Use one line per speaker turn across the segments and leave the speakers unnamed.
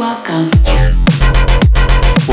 welcome.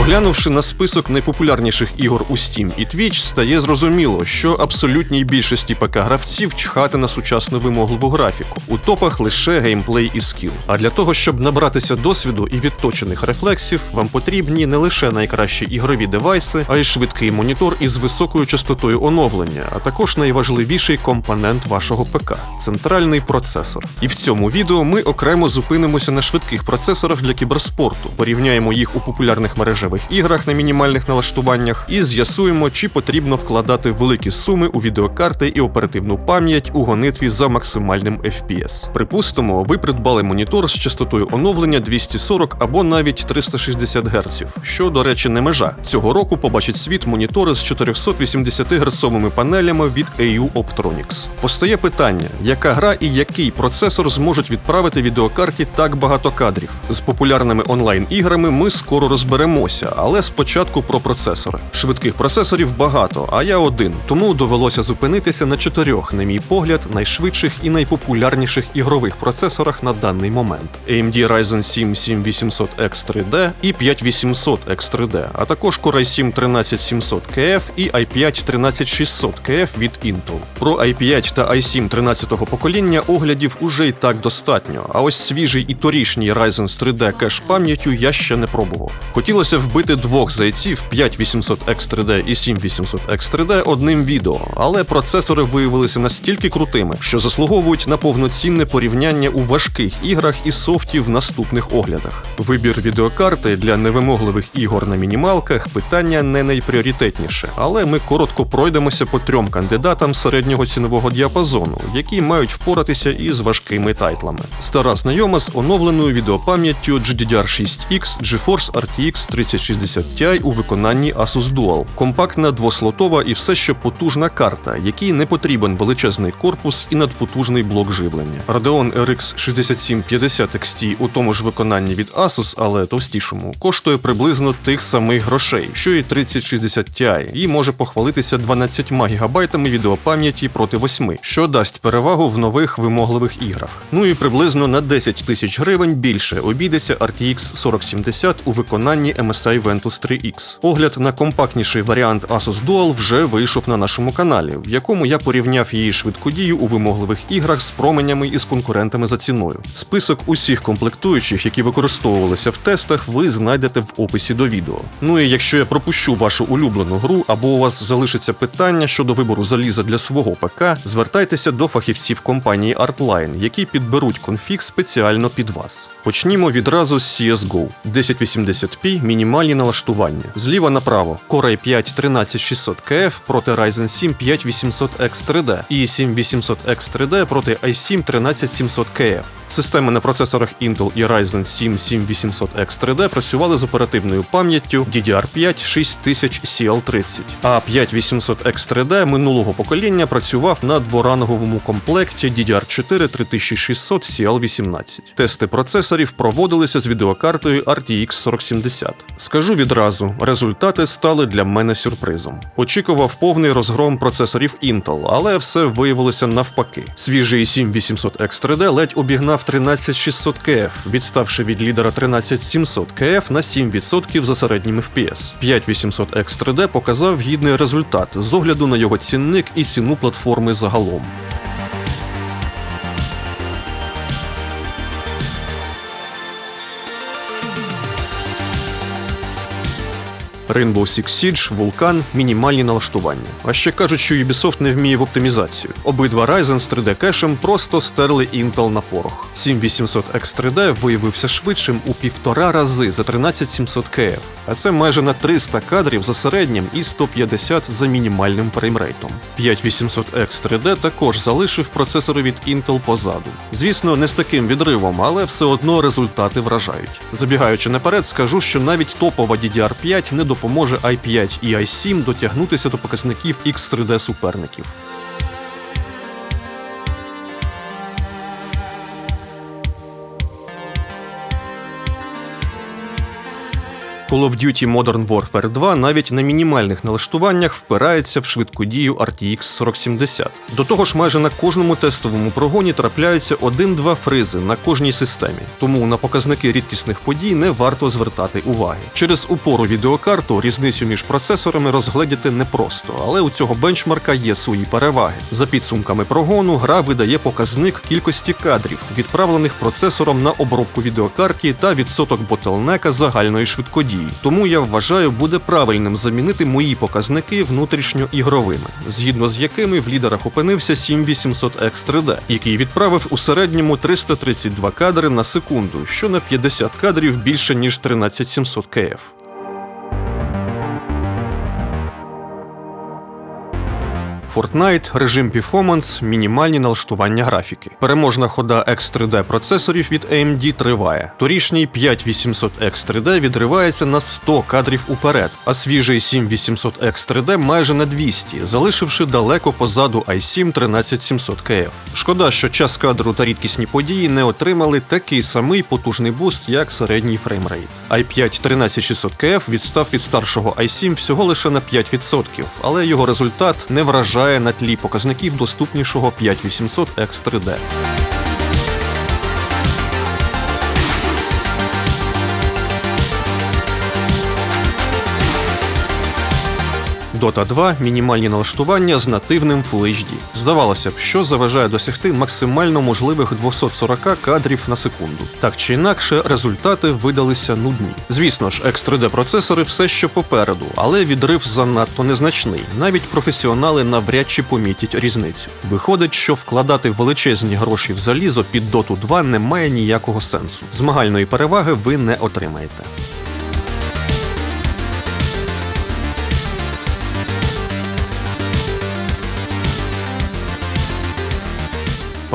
Поглянувши на список найпопулярніших ігор у Steam і Twitch, стає зрозуміло, що абсолютній більшості ПК-гравців чхати на сучасну вимогливу графіку. У топах лише геймплей і скіл. А для того, щоб набратися досвіду і відточених рефлексів, вам потрібні не лише найкращі ігрові девайси, а й швидкий монітор із високою частотою оновлення, а також найважливіший компонент вашого ПК центральний процесор. І в цьому відео ми окремо зупинимося на швидких процесорах для кіберспорту, порівняємо їх у популярних мережевих іграх на мінімальних налаштуваннях і з'ясуємо, чи потрібно вкладати великі суми у відеокарти і оперативну пам'ять у гонитві за максимальним FPS. Припустимо, ви придбали монітор з частотою оновлення 240 або навіть 360 Гц, що, до речі, не межа. Цього року побачить світ монітори з 480 герцовими панелями від AU Optronics. Постає питання, яка гра і який процесор зможуть відправити відеокарті так багато кадрів. З популярними онлайн-іграми ми скоро розберемося, але спочатку про процесори. Швидких процесорів багато, а я один, тому довелося зупинитися на чотирьох, на мій погляд, найшвидших і найпопулярніших ігрових процесорах на даний момент: AMD Ryzen 7 7800X 3D і 5800X 3D, а також Core i7 13700 KF і i5 13600 KF від Intel. Про i5 та i7 13-го покоління оглядів уже й так достатньо. А ось свіжий і торішній Ryzen з 3D кеш пам'яттю я ще не пробував. Хотілося вбити двох зайців 5800X 3D і 7800X 3D одним відео, але процесори виявилися настільки крутими, що заслуговують на повноцінне порівняння у важких іграх і софті в наступних оглядах. Вибір відеокарти для невимогливих ігор на мінімалках питання не найпріоритетніше, але ми коротко пройдемося по трьом кандидатам середнього цінового діапазону, які мають впоратися із важкими тайтлами. Стара знайома з оновленою відеопам'яттю GDDR6X GeForce RTX 3060 Ti у виконанні Asus Dual, компактна двослотова і все ще потужна карта, якій не потрібен величезний корпус і надпотужний блок живлення. Radeon RX 6750 XT у тому ж виконанні від Asus, але товстішому, коштує приблизно тих самих грошей, що і 3060 Ti, і може похвалитися 12 ГБ відеопам'яті проти 8, що дасть перевагу в нових вимогливих іграх. Ну і приблизно на 10 тисяч гривень більше обійдеться RTX 4070 у виконанні MSI Ventus 3X. Огляд на компактніший варіант Asus Dual вже вийшов на нашому каналі, в якому я порівняв її швидку дію у вимогливих іграх з променями і з конкурентами за ціною. Список усіх комплектуючих, які використовувалися в тестах, ви знайдете в описі до відео. Ну і якщо я пропущу вашу улюблену гру, або у вас залишиться питання щодо вибору заліза для свого ПК, звертайтеся до фахівців компанії Artline, які підберуть конфіг спеціально під вас. Почнімо відразу з CSGO. 1080p мінімальні налаштування. Зліва направо Core i5 13600 KF проти Ryzen 7 5800X 3D і 7800X 3D проти i7 13700 KF. Системи на процесорах Intel і Ryzen 7 7800X 3D працювали з оперативною пам'яттю DDR5 6000 CL30, а 5800X 3D минулого покоління працював на дворанговому комплекті DDR4 3600 CL18. Тести процесорів проводилися з відеокартою RTX 4070. Скажу відразу, результати стали для мене сюрпризом. Очікував повний розгром процесорів Intel, але все виявилося навпаки. Свіжий 7800X 3D ледь обігнав 13600 КФ, відставши від лідера 13700 КФ на 7% за середнім FPS. 5800X 3D показав гідний результат з огляду на його цінник і ціну платформи загалом. Rainbow Six Siege, Vulkan, мінімальні налаштування. А ще кажуть, що Ubisoft не вміє в оптимізацію. Обидва Ryzen з 3D кешем просто стерли Intel на порох. 7800X 3D виявився швидшим у півтора рази за 13700 KF, а це майже на 300 кадрів за середнім і 150 за мінімальним фреймрейтом. 5800X 3D також залишив процесори від Intel позаду. Звісно, не з таким відривом, але все одно результати вражають. Забігаючи наперед, скажу, що навіть топова DDR5 не допоможе i5 і i7 дотягнутися до показників X3D суперників. Call of Duty Modern Warfare 2 навіть на мінімальних налаштуваннях впирається в швидкодію RTX 4070. До того ж, майже на кожному тестовому прогоні трапляються один-два фризи на кожній системі, тому на показники рідкісних подій не варто звертати уваги. Через упору відеокарту різницю між процесорами розгледіти непросто, але у цього бенчмарка є свої переваги. За підсумками прогону, гра видає показник кількості кадрів, відправлених процесором на обробку відеокарті та відсоток ботлнека загальної швидкодії. Тому я вважаю, буде правильним замінити мої показники внутрішньоігровими, згідно з якими в лідерах опинився 7800X 3D, який відправив у середньому 332 кадри на секунду, що на 50 кадрів більше ніж 13700 КФ. Fortnite, режим Performance, мінімальні налаштування графіки. Переможна хода X3D процесорів від AMD триває. Торішній 5800X 3D відривається на 100 кадрів уперед, а свіжий 7800X 3D майже на 200, залишивши далеко позаду i7 13700 KF. Шкода, що час кадру та рідкісні події не отримали такий самий потужний буст, як середній фреймрейт. i5 13600 KF відстав від старшого i7 всього лише на 5%, але його результат не вражає виглядає на тлі показників доступнішого 5800 X3D. Dota 2 мінімальні налаштування з нативним Full HD. Здавалося б, що заважає досягти максимально можливих 240 кадрів на секунду. Так чи інакше, результати видалися нудні. Звісно ж, X3D процесори все ще попереду, але відрив занадто незначний. Навіть професіонали навряд чи помітять різницю. Виходить, що вкладати величезні гроші в залізо під Dota 2 не має ніякого сенсу. Змагальної переваги ви не отримаєте.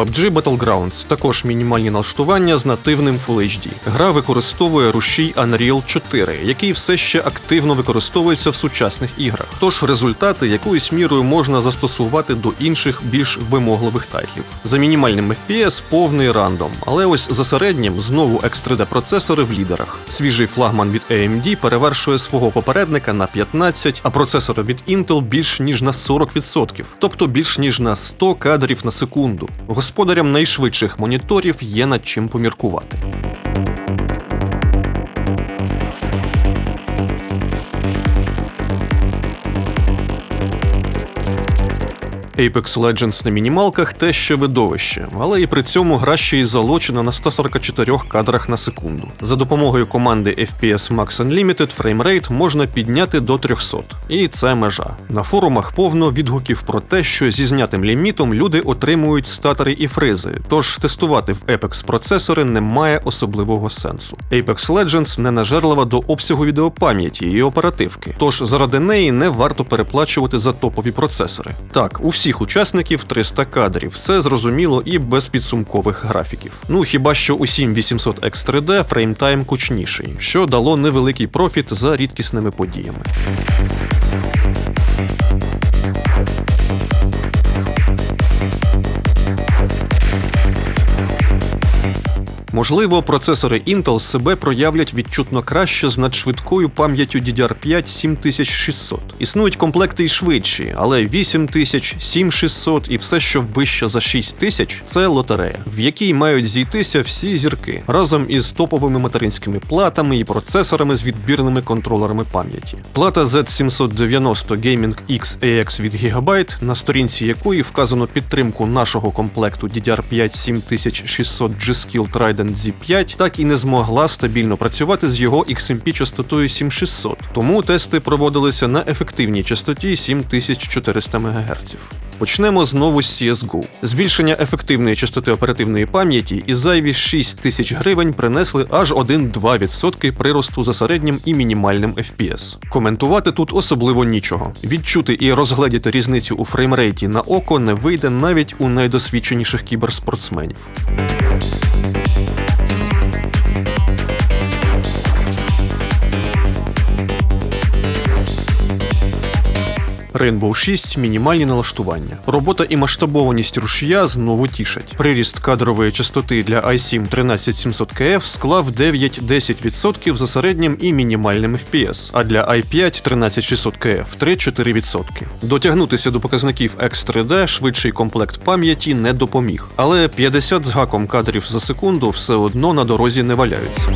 PUBG Battlegrounds також мінімальні налаштування з нативним Full HD. Гра використовує рушій Unreal 4, який все ще активно використовується в сучасних іграх. Тож результати якоюсь мірою можна застосувати до інших більш вимогливих тайтлів. За мінімальним FPS повний рандом, але ось за середнім знову X3D процесори в лідерах. Свіжий флагман від AMD перевершує свого попередника на 15, а процесори від Intel більш ніж на 40%, тобто більш ніж на 100 кадрів на секунду господарям найшвидших моніторів є над чим поміркувати. Apex Legends на мінімалках те ще видовище, але і при цьому гра ще й залочена на 144 кадрах на секунду. За допомогою команди FPS Max Unlimited фреймрейт можна підняти до 300. І це межа. На форумах повно відгуків про те, що зі знятим лімітом люди отримують статери і фризи, тож тестувати в Apex процесори немає особливого сенсу. Apex Legends не нажерлива до обсягу відеопам'яті і оперативки, тож заради неї не варто переплачувати за топові процесори. Так, у всіх учасників 300 кадрів. Це зрозуміло і без підсумкових графіків. Ну хіба що у 7800 X 3D фреймтайм кучніший, що дало невеликий профіт за рідкісними подіями. Можливо, процесори Intel себе проявлять відчутно краще з надшвидкою пам'яттю DDR5 7600. Існують комплекти й швидші, але 8000, 7600 і все, що вище за 6000 – це лотерея, в якій мають зійтися всі зірки разом із топовими материнськими платами і процесорами з відбірними контролерами пам'яті. Плата Z790 Gaming X AX від Gigabyte, на сторінці якої вказано підтримку нашого комплекту DDR5 7600 G-Skill Trident Z5 так і не змогла стабільно працювати з його XMP частотою 7600, тому тести проводилися на ефективній частоті 7400 МГц. Почнемо знову з CSGO. Збільшення ефективної частоти оперативної пам'яті і зайві 6 тисяч гривень принесли аж 1-2% приросту за середнім і мінімальним FPS. Коментувати тут особливо нічого. Відчути і розгледіти різницю у фреймрейті на око не вийде навіть у найдосвідченіших кіберспортсменів. Rainbow 6 мінімальні налаштування. Робота і масштабованість рушія знову тішать. Приріст кадрової частоти для i7 13700KF склав 9-10% за середнім і мінімальним FPS, а для i5 13600KF 3-4%. Дотягнутися до показників X3D швидший комплект пам'яті не допоміг, але 50 з гаком кадрів за секунду все одно на дорозі не валяються.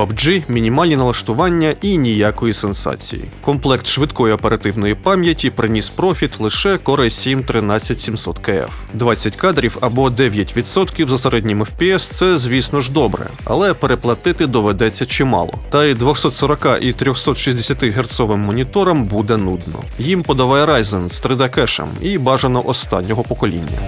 PUBG, мінімальні налаштування і ніякої сенсації. Комплект швидкої оперативної пам'яті приніс профіт лише Core 7 13700 KF. 20 кадрів або 9% за середнім FPS це, звісно ж, добре, але переплатити доведеться чимало. Та й 240 і 360 герцовим моніторам буде нудно. Їм подавай Ryzen з 3D кешем і бажано останнього покоління.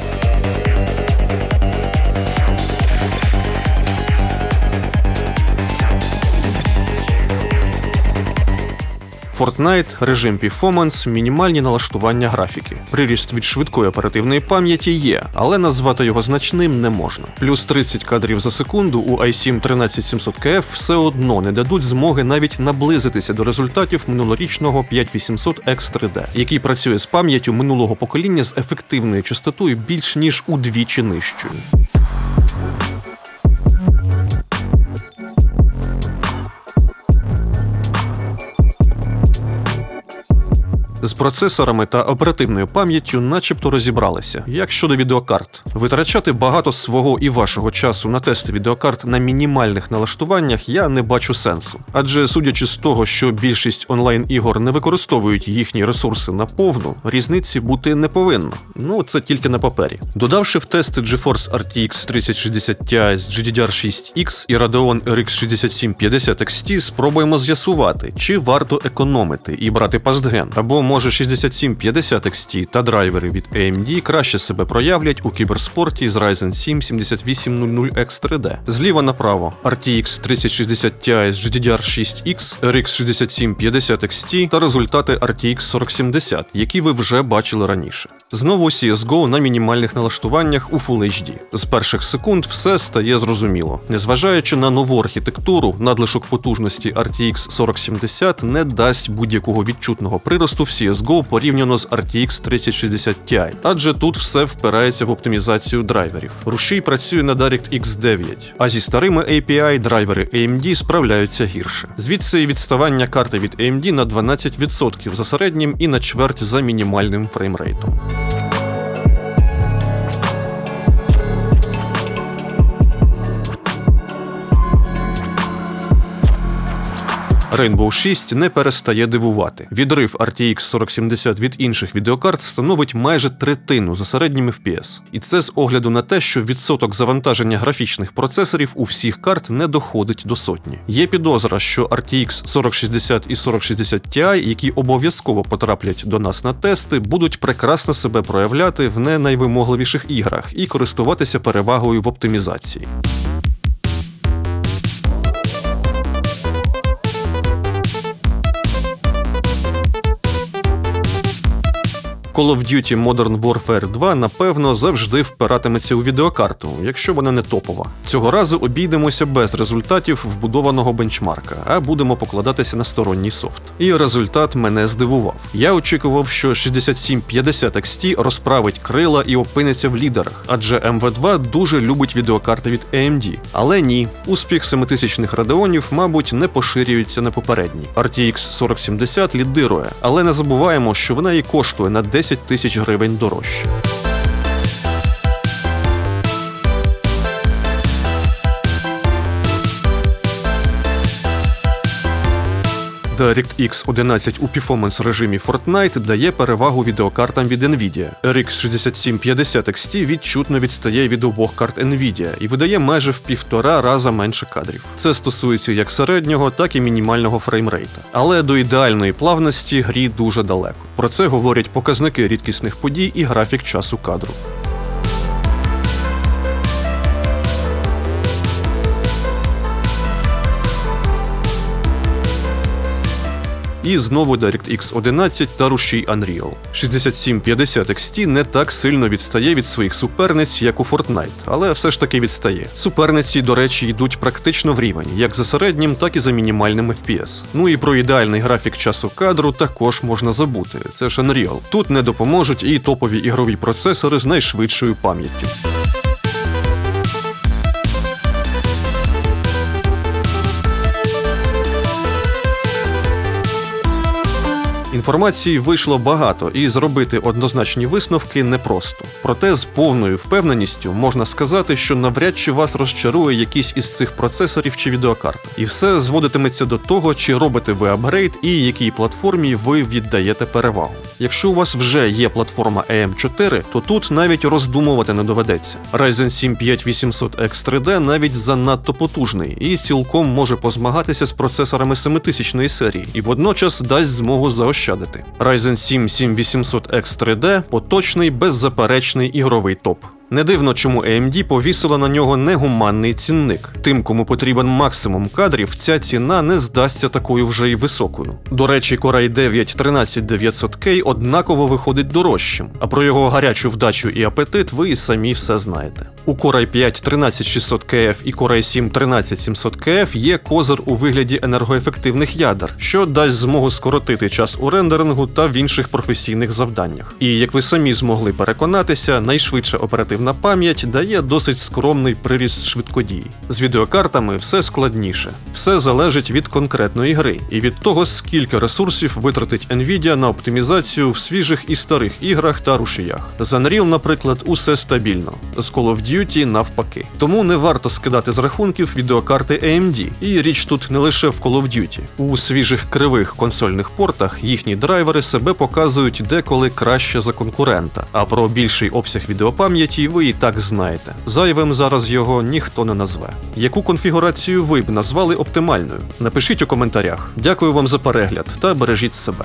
Fortnite, режим Performance, мінімальні налаштування графіки. Приріст від швидкої оперативної пам'яті є, але назвати його значним не можна. Плюс 30 кадрів за секунду у i7 13700KF все одно не дадуть змоги навіть наблизитися до результатів минулорічного 5800X 3D, який працює з пам'яттю минулого покоління з ефективною частотою більш ніж удвічі нижчою. З процесорами та оперативною пам'яттю начебто розібралися. Як щодо відеокарт, витрачати багато свого і вашого часу на тести відеокарт на мінімальних налаштуваннях я не бачу сенсу. Адже судячи з того, що більшість онлайн-ігор не використовують їхні ресурси на повну, різниці бути не повинно. Ну це тільки на папері. Додавши в тести GeForce RTX 3060 Ti з GDDR6X і Radeon RX 6750 XT, спробуємо з'ясувати, чи варто економити і брати пастген або може 6750 XT та драйвери від AMD краще себе проявлять у кіберспорті з Ryzen 7 7800X 3D. Зліва направо RTX 3060 Ti з GDDR6X, RX 6750 XT та результати RTX 4070, які ви вже бачили раніше. Знову CSGO на мінімальних налаштуваннях у Full HD. З перших секунд все стає зрозуміло. Незважаючи на нову архітектуру, надлишок потужності RTX 4070 не дасть будь-якого відчутного приросту в CSGO порівняно з RTX 3060 Ti, адже тут все впирається в оптимізацію драйверів. Рушій працює на DirectX 9, а зі старими API драйвери AMD справляються гірше. Звідси і відставання карти від AMD на 12% за середнім і на чверть за мінімальним фреймрейтом. Rainbow 6 не перестає дивувати. Відрив RTX 4070 від інших відеокарт становить майже третину за середнім FPS. І це з огляду на те, що відсоток завантаження графічних процесорів у всіх карт не доходить до сотні. Є підозра, що RTX 4060 і 4060 Ti, які обов'язково потраплять до нас на тести, будуть прекрасно себе проявляти в не найвимогливіших іграх і користуватися перевагою в оптимізації. Call of Duty Modern Warfare 2, напевно, завжди впиратиметься у відеокарту, якщо вона не топова. Цього разу обійдемося без результатів вбудованого бенчмарка, а будемо покладатися на сторонній софт. І результат мене здивував. Я очікував, що 6750 XT розправить крила і опиниться в лідерах, адже MV2 дуже любить відеокарти від AMD. Але ні, успіх 7000-х радеонів, мабуть, не поширюється на попередній. RTX 4070 лідирує, але не забуваємо, що вона і коштує на 10 10 тисяч гривень дорожче. DirectX 11 у performance режимі Fortnite дає перевагу відеокартам від Nvidia. RX 6750 XT відчутно відстає від обох карт Nvidia і видає майже в півтора раза менше кадрів. Це стосується як середнього, так і мінімального фреймрейта. Але до ідеальної плавності грі дуже далеко. Про це говорять показники рідкісних подій і графік часу кадру. І знову DirectX 11 та рушій Unreal. 6750 XT не так сильно відстає від своїх суперниць, як у Fortnite, але все ж таки відстає. Суперниці, до речі, йдуть практично в рівень, як за середнім, так і за мінімальним FPS. Ну і про ідеальний графік часу кадру також можна забути. Це ж Unreal. Тут не допоможуть і топові ігрові процесори з найшвидшою пам'яттю. Інформації вийшло багато, і зробити однозначні висновки непросто. Проте з повною впевненістю можна сказати, що навряд чи вас розчарує якийсь із цих процесорів чи відеокарт. І все зводитиметься до того, чи робите ви апгрейд і якій платформі ви віддаєте перевагу. Якщо у вас вже є платформа AM4, то тут навіть роздумувати не доведеться. Ryzen 7 5800X 3D навіть занадто потужний і цілком може позмагатися з процесорами 7000 серії, і водночас дасть змогу заощадити. Ryzen 7 7800X 3D поточний беззаперечний ігровий топ. Не дивно, чому AMD повісила на нього негуманний цінник. Тим, кому потрібен максимум кадрів, ця ціна не здасться такою вже й високою. До речі, Core i9 13900K однаково виходить дорожчим, а про його гарячу вдачу і апетит ви і самі все знаєте. У Core i5 13600KF і Core i7 13700KF є козир у вигляді енергоефективних ядер, що дасть змогу скоротити час у рендерингу та в інших професійних завданнях. І як ви самі змогли переконатися, найшвидша оперативна пам'ять дає досить скромний приріст швидкодії. З відеокартами все складніше, все залежить від конкретної гри і від того, скільки ресурсів витратить Nvidia на оптимізацію в свіжих і старих іграх та рушіях. З Unreal, наприклад, усе стабільно. З Call of Duty навпаки. Тому не варто скидати з рахунків відеокарти AMD. І річ тут не лише в Call of Duty. У свіжих кривих консольних портах їхні драйвери себе показують деколи краще за конкурента. А про більший обсяг відеопам'яті ви і так знаєте. Зайвим зараз його ніхто не назве. Яку конфігурацію ви б назвали оптимальною? Напишіть у коментарях. Дякую вам за перегляд та бережіть себе.